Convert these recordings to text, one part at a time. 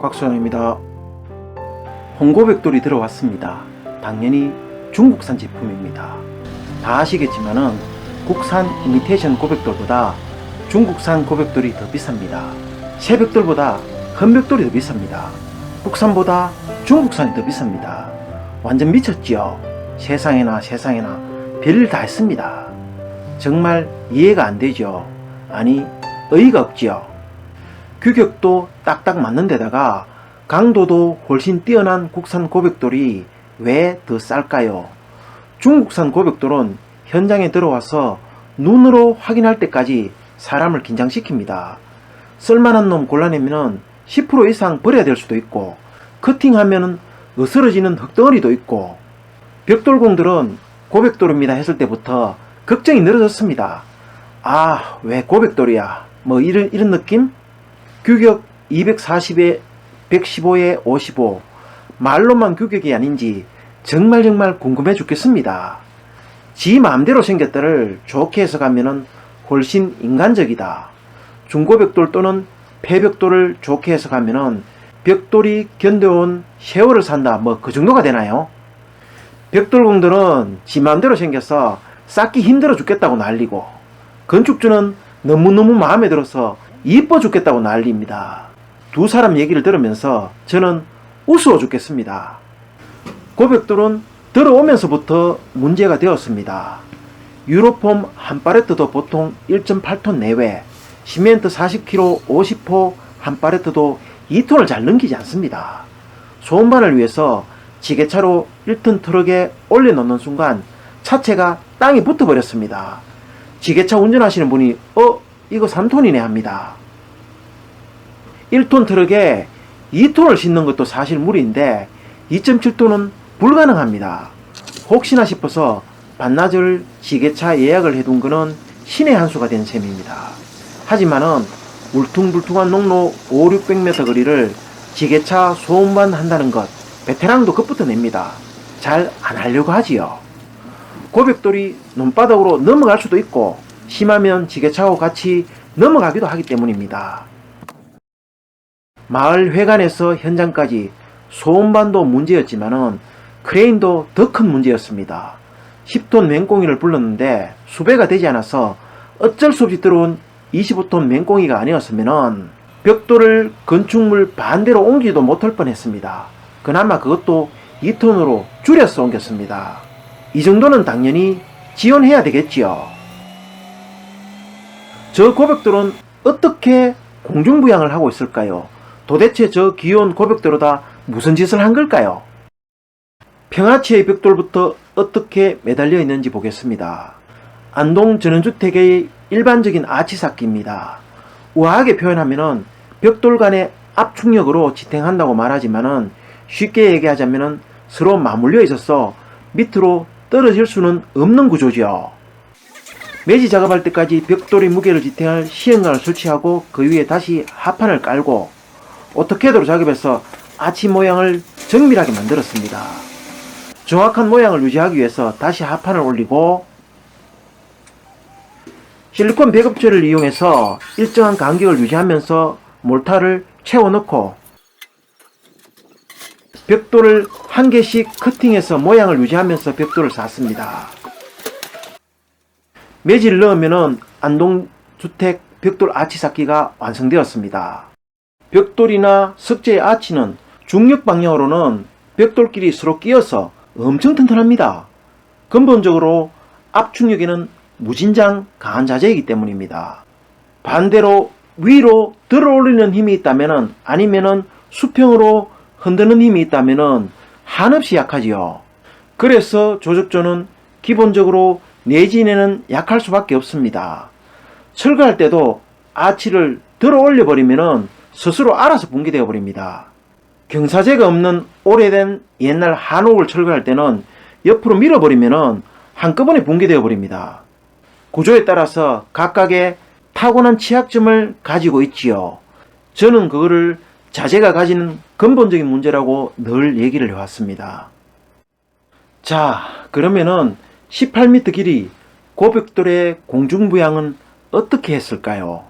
곽소영입니다. 홍고백돌이 들어왔습니다. 당연히 중국산 제품입니다. 다 아시겠지만은 국산 이미테이션 고백돌보다 중국산 고백돌이 더 비쌉니다. 새벽돌보다 금백돌이 더 비쌉니다. 국산보다 중국산이 더 비쌉니다. 완전 미쳤지요? 세상에나 세상에나 별일 다 했습니다. 정말 이해가 안 되죠? 아니, 의의가 없지요? 규격도 딱딱 맞는 데다가 강도도 훨씬 뛰어난 국산 고백돌이 왜 더 쌀까요? 중국산 고백돌은 현장에 들어와서 눈으로 확인할 때까지 사람을 긴장시킵니다. 쓸만한 놈 골라내면 10% 이상 버려야 될 수도 있고 커팅하면 으스러지는 흙덩어리도 있고 벽돌공들은 고백돌입니다 했을 때부터 걱정이 늘어졌습니다. 아, 왜 고백돌이야? 뭐 이런, 이런 느낌? 규격 240에 115에 55 말로만 규격이 아닌지 정말 정말 궁금해 죽겠습니다. 지 마음대로 생겼다를 좋게 해석하면 훨씬 인간적이다. 중고벽돌 또는 폐벽돌을 좋게 해석하면 벽돌이 견뎌온 세월을 산다 뭐 그 정도가 되나요? 벽돌공들은 지 마음대로 생겨서 쌓기 힘들어 죽겠다고 난리고 건축주는 너무너무 마음에 들어서 이뻐 죽겠다고 난리입니다. 두 사람 얘기를 들으면서 저는 우스워 죽겠습니다. 고백돌은 들어오면서부터 문제가 되었습니다. 유로폼 한 팔레트도 보통 1.8톤 내외, 시멘트 40kg 50호 한 팔레트도 2톤을 잘 넘기지 않습니다. 소음반을 위해서 지게차로 1톤 트럭에 올려놓는 순간 차체가 땅에 붙어버렸습니다. 지게차 운전하시는 분이 어 이거 3톤이네 합니다. 1톤 트럭에 2톤을 싣는 것도 사실 무리인데 2.7톤은 불가능합니다. 혹시나 싶어서 반나절 지게차 예약을 해둔 거는 신의 한 수가 된 셈입니다. 하지만은 울퉁불퉁한 농로 5, 600m 거리를 지게차 소음만 한다는 것 베테랑도 겁부터 냅니다. 잘 안 하려고 하지요. 고백돌이 눈바닥으로 넘어갈 수도 있고 심하면 지게차하고 같이 넘어가기도 하기 때문입니다. 마을 회관에서 현장까지 소음반도 문제였지만은 크레인도 더 큰 문제였습니다. 10톤 맹꽁이를 불렀는데 수배가 되지 않아서 어쩔 수 없이 들어온 25톤 맹꽁이가 아니었으면은 벽돌을 건축물 반대로 옮기지도 못할 뻔했습니다. 그나마 그것도 2톤으로 줄여서 옮겼습니다. 이 정도는 당연히 지원해야 되겠지요. 저 고백들은 어떻게 공중부양을 하고 있을까요? 도대체 저 귀여운 고백대로다 무슨 짓을 한 걸까요? 평화치의 벽돌부터 어떻게 매달려 있는지 보겠습니다. 안동 전원주택의 일반적인 아치삭기입니다. 우아하게 표현하면 벽돌 간의 압축력으로 지탱한다고 말하지만은 쉽게 얘기하자면은 서로 맞물려 있어서 밑으로 떨어질 수는 없는 구조죠. 매지 작업할 때까지 벽돌의 무게를 지탱할 시행관을 설치하고 그 위에 다시 하판을 깔고 오토캐드로 작업해서 아치 모양을 정밀하게 만들었습니다. 정확한 모양을 유지하기 위해서 다시 하판을 올리고 실리콘 배급제를 이용해서 일정한 간격을 유지하면서 몰타를 채워넣고 벽돌을 한 개씩 커팅해서 모양을 유지하면서 벽돌을 쌌습니다. 매지를 넣으면 안동주택 벽돌 아치 쌓기가 완성되었습니다. 벽돌이나 석재의 아치는 중력 방향으로는 벽돌끼리 서로 끼어서 엄청 튼튼합니다. 근본적으로 압축력에는 무진장 강한 자재이기 때문입니다. 반대로 위로 들어 올리는 힘이 있다면 아니면은 수평으로 흔드는 힘이 있다면 한없이 약하지요. 그래서 조적조는 기본적으로 내진에는 약할 수밖에 없습니다. 철거할 때도 아치를 들어 올려 버리면 스스로 알아서 붕괴되어 버립니다. 경사제가 없는 오래된 옛날 한옥을 철거할 때는 옆으로 밀어버리면 한꺼번에 붕괴되어 버립니다. 구조에 따라서 각각의 타고난 취약점을 가지고 있지요. 저는 그거를 자재가 가지는 근본적인 문제라고 늘 얘기를 해왔습니다. 자, 그러면은 18m 길이 고벽돌의 공중부양은 어떻게 했을까요?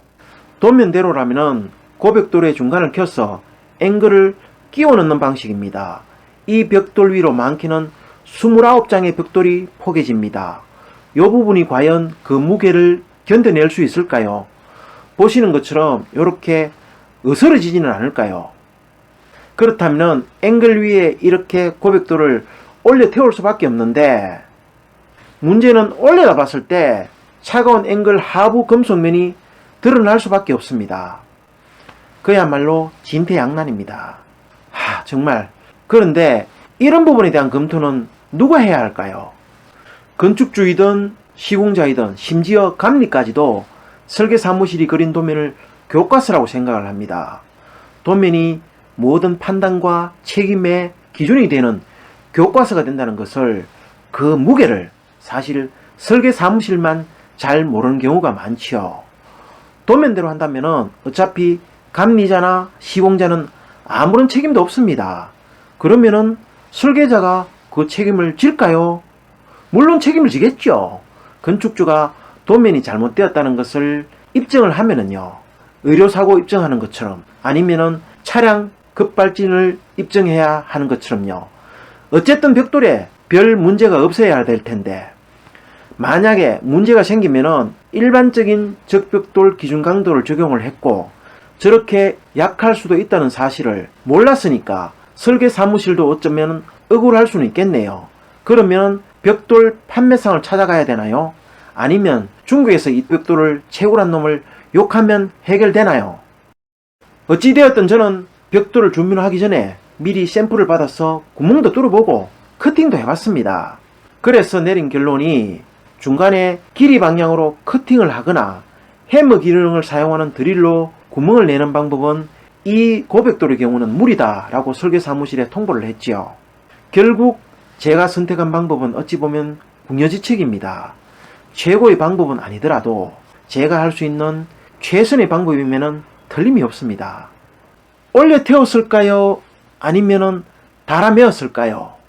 도면대로라면은 고벽돌의 중간을 켜서 앵글을 끼워 넣는 방식입니다. 이 벽돌 위로 많게는 29장의 벽돌이 포개집니다. 이 부분이 과연 그 무게를 견뎌낼 수 있을까요? 보시는 것처럼 이렇게 으스러지지는 않을까요? 그렇다면 앵글 위에 이렇게 고백돌을 올려 태울 수밖에 없는데 문제는 올려다 봤을 때 차가운 앵글 하부 금속면이 드러날 수밖에 없습니다. 그야말로 진퇴양난입니다. 하, 정말. 그런데 이런 부분에 대한 검토는 누가 해야 할까요? 건축주이든 시공자이든 심지어 감리까지도 설계 사무실이 그린 도면을 교과서라고 생각을 합니다. 도면이 모든 판단과 책임의 기준이 되는 교과서가 된다는 것을 그 무게를 사실 설계 사무실만 잘 모르는 경우가 많지요. 도면대로 한다면은 어차피 감리자나 시공자는 아무런 책임도 없습니다. 그러면은 설계자가 그 책임을 질까요? 물론 책임을 지겠죠. 건축주가 도면이 잘못되었다는 것을 입증을 하면은요. 의료사고 입증하는 것처럼 아니면은 차량 급발진을 입증해야 하는 것처럼요. 어쨌든 벽돌에 별 문제가 없어야 될 텐데 만약에 문제가 생기면은 일반적인 적벽돌 기준 강도를 적용을 했고 저렇게 약할 수도 있다는 사실을 몰랐으니까 설계 사무실도 어쩌면 억울할 수는 있겠네요. 그러면 벽돌 판매상을 찾아가야 되나요? 아니면 중국에서 이 벽돌을 채굴한 놈을 욕하면 해결되나요? 어찌되었든 저는 벽돌을 주문하기 전에 미리 샘플을 받아서 구멍도 뚫어보고 커팅도 해봤습니다. 그래서 내린 결론이 중간에 길이 방향으로 커팅을 하거나 해머 기능을 사용하는 드릴로 구멍을 내는 방법은 이 고백돌의 경우는 무리다 라고 설계 사무실에 통보를 했지요. 결국 제가 선택한 방법은 어찌 보면 궁여지책입니다. 최고의 방법은 아니더라도 제가 할 수 있는 최선의 방법이면 틀림이 없습니다. 올려 태웠을까요? 아니면은 달아 매었을까요?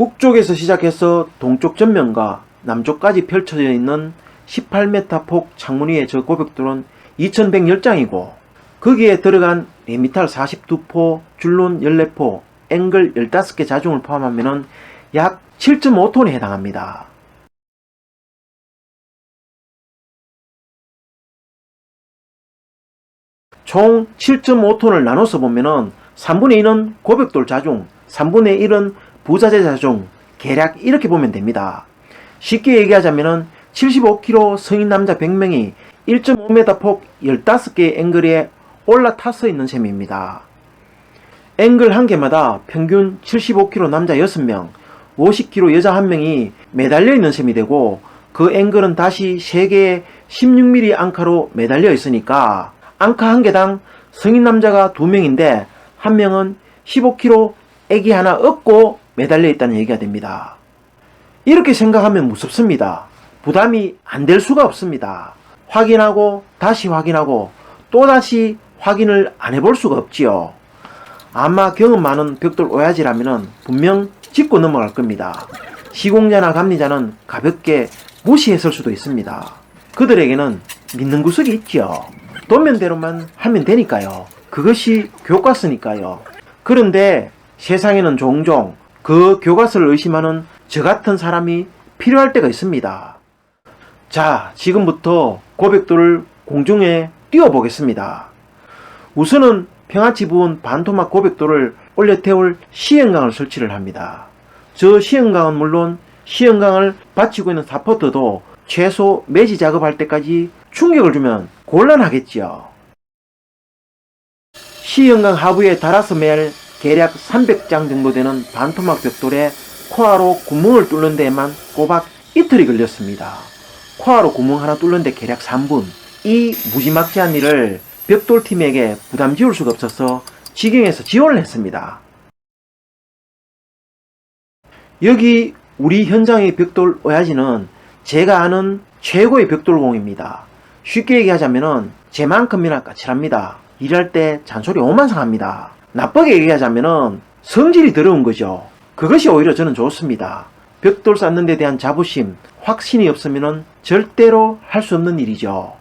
북쪽에서 시작해서 동쪽 전면과 남쪽까지 펼쳐져 있는 18m 폭 창문 위의 저 고백돌은 2110장이고 거기에 들어간 레미탈 42포, 줄론 14포, 앵글 15개 자중을 포함하면 약 7.5톤에 해당합니다. 총 7.5톤을 나눠서 보면은 3분의 2는 고백돌 자중, 3분의 1은 부자재 자중, 계략 이렇게 보면 됩니다. 쉽게 얘기하자면은 75kg 성인 남자 100명이 1.5m 폭 15개의 앵글에 올라타서 있는 셈입니다. 앵글 한 개마다 평균 75kg 남자 6명, 50kg 여자 1명이 매달려 있는 셈이 되고 그 앵글은 다시 3개의 16mm 앙카로 매달려 있으니까 앙카 한 개당 성인 남자가 2명인데 한 명은 15kg 애기 하나 업고 매달려 있다는 얘기가 됩니다. 이렇게 생각하면 무섭습니다. 부담이 안 될 수가 없습니다. 확인하고 다시 확인하고 또다시 확인을 안 해볼 수가 없지요. 아마 경험 많은 벽돌 오야지라면 분명 짚고 넘어갈 겁니다. 시공자나 감리자는 가볍게 무시했을 수도 있습니다. 그들에게는 믿는 구석이 있지요. 도면대로만 하면 되니까요. 그것이 교과서니까요. 그런데 세상에는 종종 그 교과서를 의심하는 저 같은 사람이 필요할 때가 있습니다. 자, 지금부터 고백돌을 공중에 띄워보겠습니다. 우선은 평화치 부은 반토막 고백돌을 올려 태울 시행강을 설치를 합니다. 저 시행강은 물론 시행강을 받치고 있는 사포터도 최소 매지 작업할 때까지 충격을 주면 곤란하겠지요. 시행강 하부에 달아서 매할 대략 300장 정도 되는 반토막 벽돌에 코아로 구멍을 뚫는 데에만 꼬박 이틀이 걸렸습니다. 코아로 구멍 하나 뚫는 데 대략 3분. 이 무지막지한 일을 벽돌팀에게 부담 지울 수가 없어서 지경에서 지원을 했습니다. 여기 우리 현장의 벽돌 오야지는 제가 아는 최고의 벽돌공입니다. 쉽게 얘기하자면 은 제만큼이나 까칠합니다. 일할 때 잔소리 오만상합니다. 나쁘게 얘기하자면은 성질이 더러운 거죠. 그것이 오히려 저는 좋습니다. 벽돌 쌓는 데 대한 자부심, 확신이 없으면은 절대로 할 수 없는 일이죠.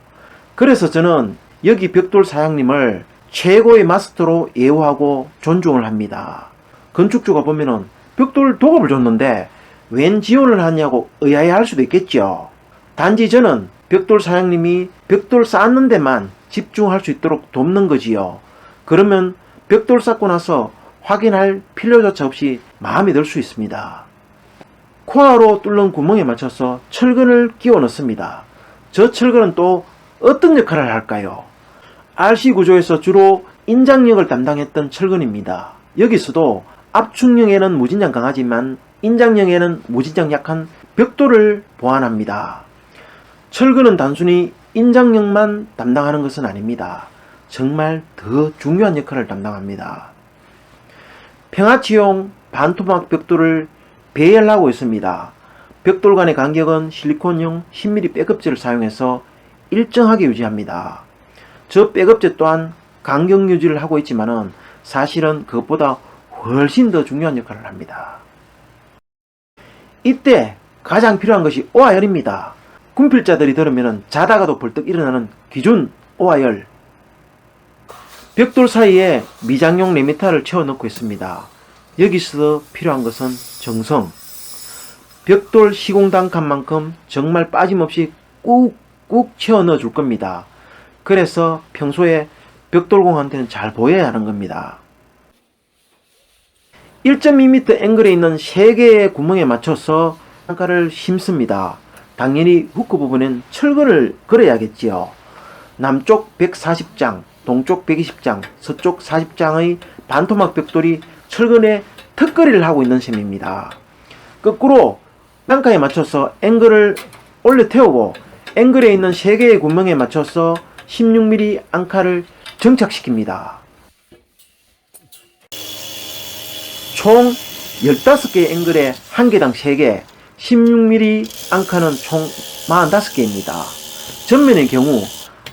그래서 저는 여기 벽돌 사장님을 최고의 마스터로 예우하고 존중을 합니다. 건축주가 보면은 벽돌 도급을 줬는데 웬 지원을 하냐고 의아해할 수도 있겠죠. 단지 저는 벽돌 사장님이 벽돌 쌓는 데만 집중할 수 있도록 돕는 거지요. 그러면 벽돌 쌓고 나서 확인할 필요조차 없이 마음이 들 수 있습니다. 코아로 뚫는 구멍에 맞춰서 철근을 끼워 넣습니다. 저 철근은 또 어떤 역할을 할까요? RC 구조에서 주로 인장력을 담당했던 철근입니다. 여기서도 압축력에는 무진장 강하지만 인장력에는 무진장 약한 벽돌을 보완합니다. 철근은 단순히 인장력만 담당하는 것은 아닙니다. 정말 더 중요한 역할을 담당합니다. 평화치용 반토막 벽돌을 배열하고 있습니다. 벽돌 간의 간격은 실리콘용 10mm 백업제를 사용해서 일정하게 유지합니다. 저 백업제 또한 간격 유지를 하고 있지만은 사실은 그것보다 훨씬 더 중요한 역할을 합니다. 이때 가장 필요한 것이 오화열입니다. 군필자들이 들으면 자다가도 벌떡 일어나는 기준 오화열. 벽돌 사이에 미장용 레미타를 채워 넣고 있습니다. 여기서 필요한 것은 정성. 벽돌 시공단 칸만큼 정말 빠짐없이 꾹꾹 채워 넣어 줄 겁니다. 그래서 평소에 벽돌공한테는 잘 보여야 하는 겁니다. 1.2m 앵글에 있는 3개의 구멍에 맞춰서 한가를 심습니다. 당연히 후크 부분엔 철근을 걸어야겠지요. 남쪽 140장, 동쪽 120장, 서쪽 40장의 반토막 벽돌이 철근에 턱걸이를 하고 있는 셈입니다. 거꾸로 땅가에 맞춰서 앵글을 올려 태우고 앵글에 있는 3개의 구멍에 맞춰서 16mm 앙카를 정착시킵니다. 총 15개의 앵글에 한 개당 3개, 16mm 앙카는 총 45개입니다. 전면의 경우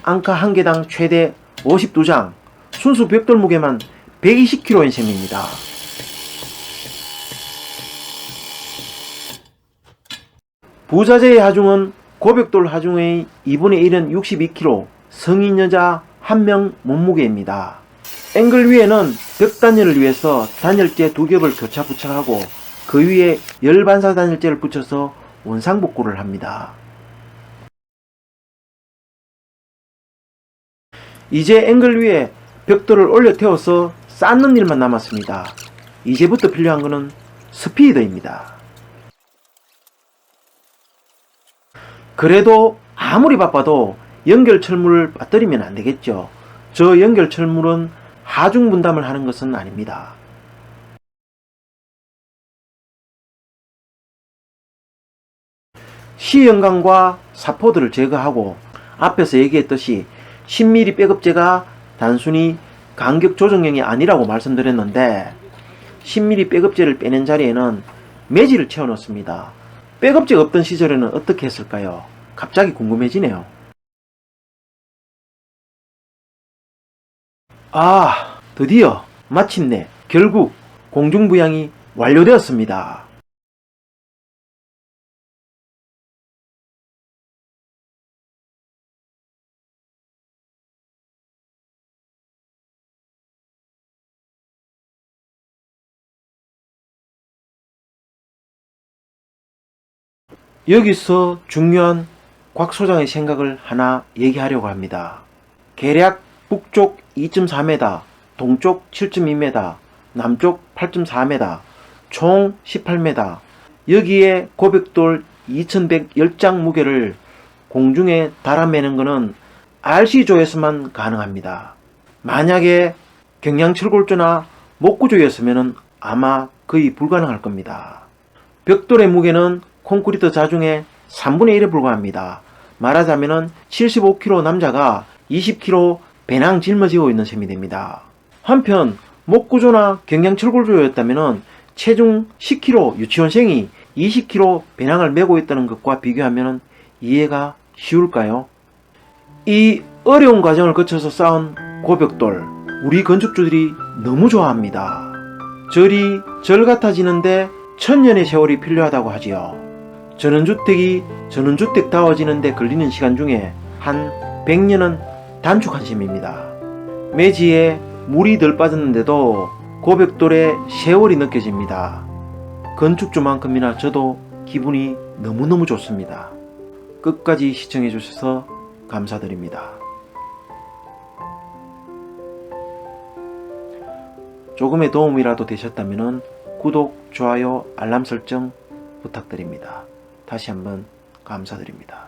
앙카 한 개당 최대 52장, 순수 벽돌 무게만 120kg인 셈입니다. 부자재의 하중은 고벽돌 하중의 2분의 1은 62kg, 성인 여자 1명 몸무게입니다. 앵글 위에는 벽 단열을 위해서 단열재 두 겹을 교차 부착하고 그 위에 열반사 단열재를 붙여서 원상복구를 합니다. 이제 앵글 위에 벽돌을 올려 태워서 쌓는 일만 남았습니다. 이제부터 필요한 것은 스피드입니다. 그래도 아무리 바빠도 연결 철물을 빠뜨리면 안 되겠죠. 저 연결 철물은 하중 분담을 하는 것은 아닙니다. 시연강과 사포들을 제거하고 앞에서 얘기했듯이 10mm 백업제가 단순히 간격 조정형이 아니라고 말씀드렸는데 10mm 백업제를 빼낸 자리에는 매지를 채워 넣습니다. 백업제가 없던 시절에는 어떻게 했을까요? 갑자기 궁금해지네요. 아, 드디어 마침내 결국 공중부양이 완료되었습니다. 여기서 중요한 곽 소장의 생각을 하나 얘기하려고 합니다. 계략 북쪽 2.4m, 동쪽 7.2m, 남쪽 8.4m, 총 18m. 여기에 고백돌 2110장 무게를 공중에 달아매는 것은 RC조에서만 가능합니다. 만약에 경량철골조나 목구조였으면 아마 거의 불가능할 겁니다. 벽돌의 무게는 콘크리트 자중의 3분의 1에 불과합니다. 말하자면 75kg 남자가 20kg 배낭 짊어지고 있는 셈이 됩니다. 한편 목구조나 경량철골조였다면 체중 10kg 유치원생이 20kg 배낭을 메고 있다는 것과 비교하면 이해가 쉬울까요? 이 어려운 과정을 거쳐서 쌓은 고벽돌 우리 건축주들이 너무 좋아합니다. 절이 절 같아지는데 천년의 세월이 필요하다고 하지요. 전원주택이 전원주택다워지는데 걸리는 시간 중에 한 100년은 단축한 셈입니다. 매지에 물이 덜 빠졌는데도 고백돌의 세월이 느껴집니다. 건축주만큼이나 저도 기분이 너무너무 좋습니다. 끝까지 시청해 주셔서 감사드립니다. 조금의 도움이라도 되셨다면 구독, 좋아요, 알람 설정 부탁드립니다. 다시 한번 감사드립니다.